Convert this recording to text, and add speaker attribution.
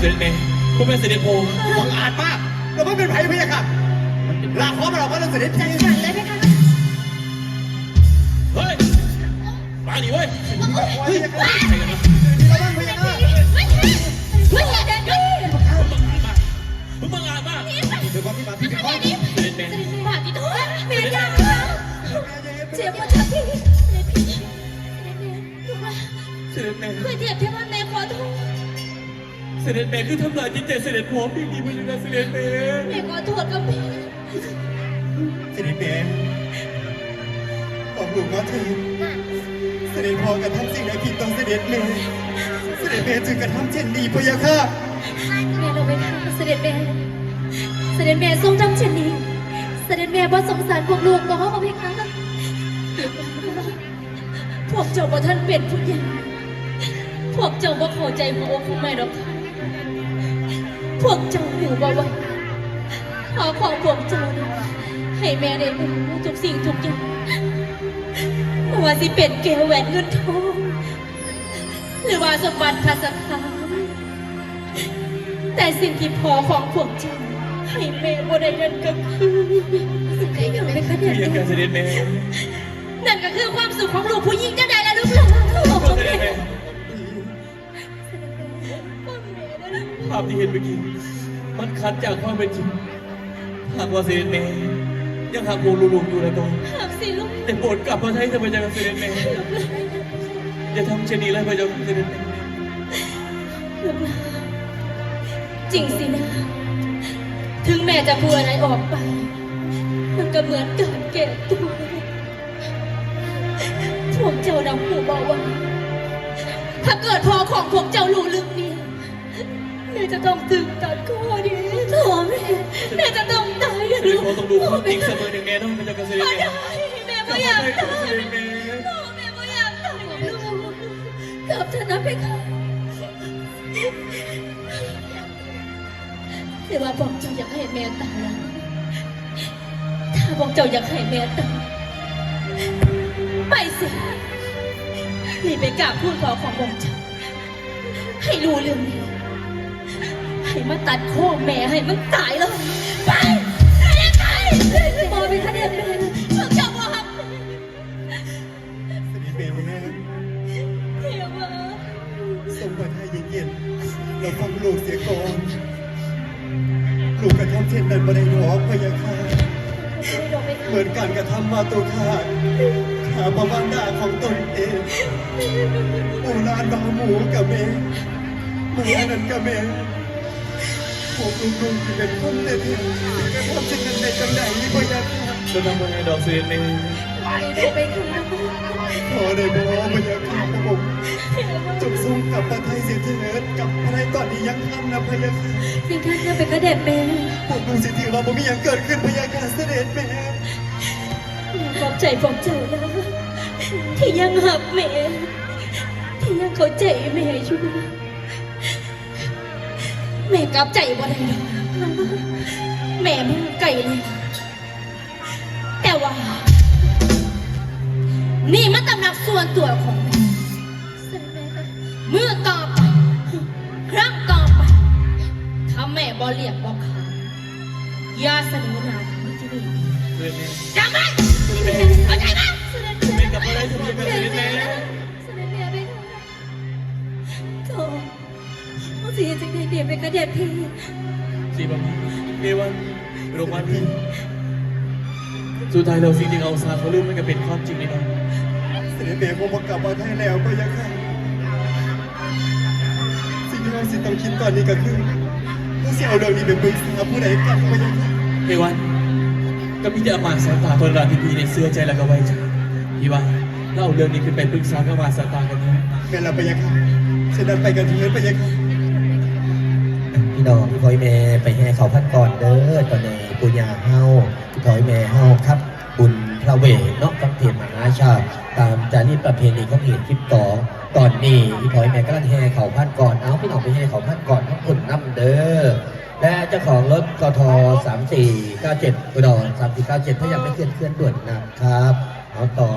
Speaker 1: เสด็จแม่คุณเป็นเสด็จโพ
Speaker 2: บังอาจมากเราไม่เป็นไผ่พะยะค่ะลาขอมาเราก็ต้องเสด็จ
Speaker 3: จั
Speaker 2: พี่
Speaker 3: ดการเลยไหมคะ
Speaker 1: เฮ้ย มาดิเว้ย
Speaker 2: เฮ้ย
Speaker 1: ใครกันนะ
Speaker 2: ระวังพะยะค่ะ
Speaker 3: ไม่ใช่ไม่ใช่เด็ดดี้
Speaker 1: มึงบังอาจมาก
Speaker 2: เดี๋ยวความที่มาพี่เป็นข้อ
Speaker 3: เด็ดดี้
Speaker 1: เสด็จแม่
Speaker 3: บาดที่ท้องเมียจ้าเจ็บปวดทับพี่เด็ดพี่ถูกไหม
Speaker 1: เสด็จแม่
Speaker 3: เคยเจ็บที่มันแม่ขอโทษ
Speaker 1: เสด็จแม่คือทำลายจิตใจเสด็จโพพี่ดีไม่ใช่นะเสด็จแม่
Speaker 3: แม่ขอโทษกับพี่
Speaker 2: เสด็จแม่บอกลูกว่าเธอเสด็จพ่อกระทำสิ่งใดผิดต่อเสด็จแม่เสด็จแม่จึงกระทำเช่นนี้พะยะค่ะ
Speaker 3: แม่เราไปค่ะเสด็จแม่เสด็จแม่ทรงจำเช่นนี้ เสด็จแม่บ่สงสารพวกลูกน้องเอาไปค่ะพวกเจ้าบ่ท่านเป็นผู้ใหญ่พวกเจ้าบ่เข้าใจหัวอกของแม่ดอกค่ะ พวกเจ้าอยู่บ่ว่าขอของพวกเจ้านะให้แม่ได้รู้ทุกสิ่งทุกอย่างไม่ว่าสิเป็นแก้วแหวนเงินทองหรือว่าสมบัติภาษาคามแต่สิ่งที่พอของพวกเจ้าให้แม่บ่ได้นั่นก็คือสิ่งใดกันไหมคะเนี่ย
Speaker 1: เรียนกันเสด็จแม่
Speaker 3: นั่นก็คือความสุขของลูกผู้หญิงจะได้แล้วลูกหลาน
Speaker 1: พที่เห็นเมื่อกี้มันขัดจากความเป็นจริงหากว่าเสด็จแม่ยังหากวงลูกๆอยู่แล้วก็
Speaker 3: หักสิลูก
Speaker 1: แต่โปรดกลับมาให้ธรรมจักรเสด็จแม่อย่าทำเช่นนี้เลยพระเจ้าเสด็จแม่
Speaker 3: ลูกหลานจริงสินะ ถึงแม่จะพูดอะไรออกไป มันก็เหมือนการแก่ตัวพวกเจ้าดำหูบอกว่า ถ้าเกิดพอของพวกเจ้ารู้เรื่องนี้แม่ จะต้องถึงตัดข้อดีโถแม่แม่จะต้องตาย
Speaker 1: เสด็จพ่อต้องดูความจริงเสมอหนึ่งแม่ต้องพระเจ้าเสด็จ
Speaker 3: ไม่
Speaker 1: แม่
Speaker 3: ได้แม่ไม่อยากตาย
Speaker 1: เสด็จแม่
Speaker 3: โอ้แม่ไม่อยากตายลูกกลับเถอะนะเพคะแต่ว่าบอกเจ้าอยากให้แม่ตายแล้วถ้าบอกเจ้าอยากให้แม่ตายไปสินี่ไปกราบพูดขอของบอกเจ้าให้รู้เรื่องนี้ ให้มาตัดข้อแม่ให้มันตายเลยไปไปไปบอเป็นคะแนนแม่พวกเจ้าบอก
Speaker 2: เสด็จแม่แม่
Speaker 3: เดี๋ยวมา
Speaker 2: ทรงพระทัยเย็นๆเราฟังลูกเสียก่อน ลูกกระทำเช่นนั้นบ่ได้หรอกพะยะค่ะเหมือนการกระทำมาตัวขาดขาประวันดาของตนเองโอรานบาหมูกับเมหมูอันนั้นกับเม พวกลุงๆที่เป็นคนเด็ดกระทำเช่นนั้นในจังไหนพะยะค่ะ
Speaker 1: จะทำยังไงดอกเสด็จแม่
Speaker 3: ดอกไม่คือ
Speaker 2: ขอได้บ่พะยะค่ะพระองค์จงทรงกลับประเทศเสียเถิดกลับประเทศตอนนี้ยังทำนะพะยะค่ะ
Speaker 3: สิ่งที่เธอเป็นกระเด็ดแม่
Speaker 2: พวกลุงสิถือว่าบ่มีหยังเกิดขึ้นพะยะค่ะเสด็จแม่
Speaker 3: ขอบใจบอกเจ้านะ ที่ยังหักแม่ ที่ยังเข้าใจแม่อยู่ แม่กลับใจบ่ได้หรอกแม่มันไก่เลยแต่ว่า นี่มันตำหนักส่วนตัวของแม่เมื่อต่อไปครั้งต่อไปถ้าแม่บ่เรียกบ่ขานยาเสนอหน้าที่นี่
Speaker 1: สีจังได้
Speaker 3: เดียไปกระเด็ดที
Speaker 1: สีบังเอวันโรงพยาบาลพี่สุดท้ายเราสิ่งที่เอาซาเขาลืมมันก็เป็นความจริงนี่นะ
Speaker 2: เสด็จแม่คงบ่กลับมาไทยแล้วพะยะค่ะสิ่งที่เราสิต้องคิดตอนนี้ก็คือเราสิเอาเรื่องนี้ไปปรึกษาผู้ใดกันพะยะค่ะ
Speaker 1: เอวันก็พี่จะเอมาสาตาคนละที่พี่ในเสื้อใจแล้วก็ไว้ใจพี่ว่าเราเอาเรื่องนี้ขึ้นไปปรึกษากับมาสาตากันนะ
Speaker 2: แม่นละพะยะค่ะเช่นนั้นไปกันเถิดพะยะค่ะ
Speaker 4: พี่น้องพี่พลอยแม่ไปแห่เขาพัดก่อนเด้อตอนนี้ปุญญาเฮาพี่พลอยแม่เฮาครับ บุญพระเวทเนาะฟังเทียนมหาชาติตามจารีตประเพณีของเหตุคลิปต่อตอนนี้พี่พอยแม่ก็ลังแห่เขาพัดก่อนเอาพี่น้องไปแห่เขาพัดก่อนทั้งคนน้ำเด้อและเจ้าของรถกท3497อุดร3497ถ้ายังไม่เคลื่อนเคลื่อนด่วนนะครับเอาต่อ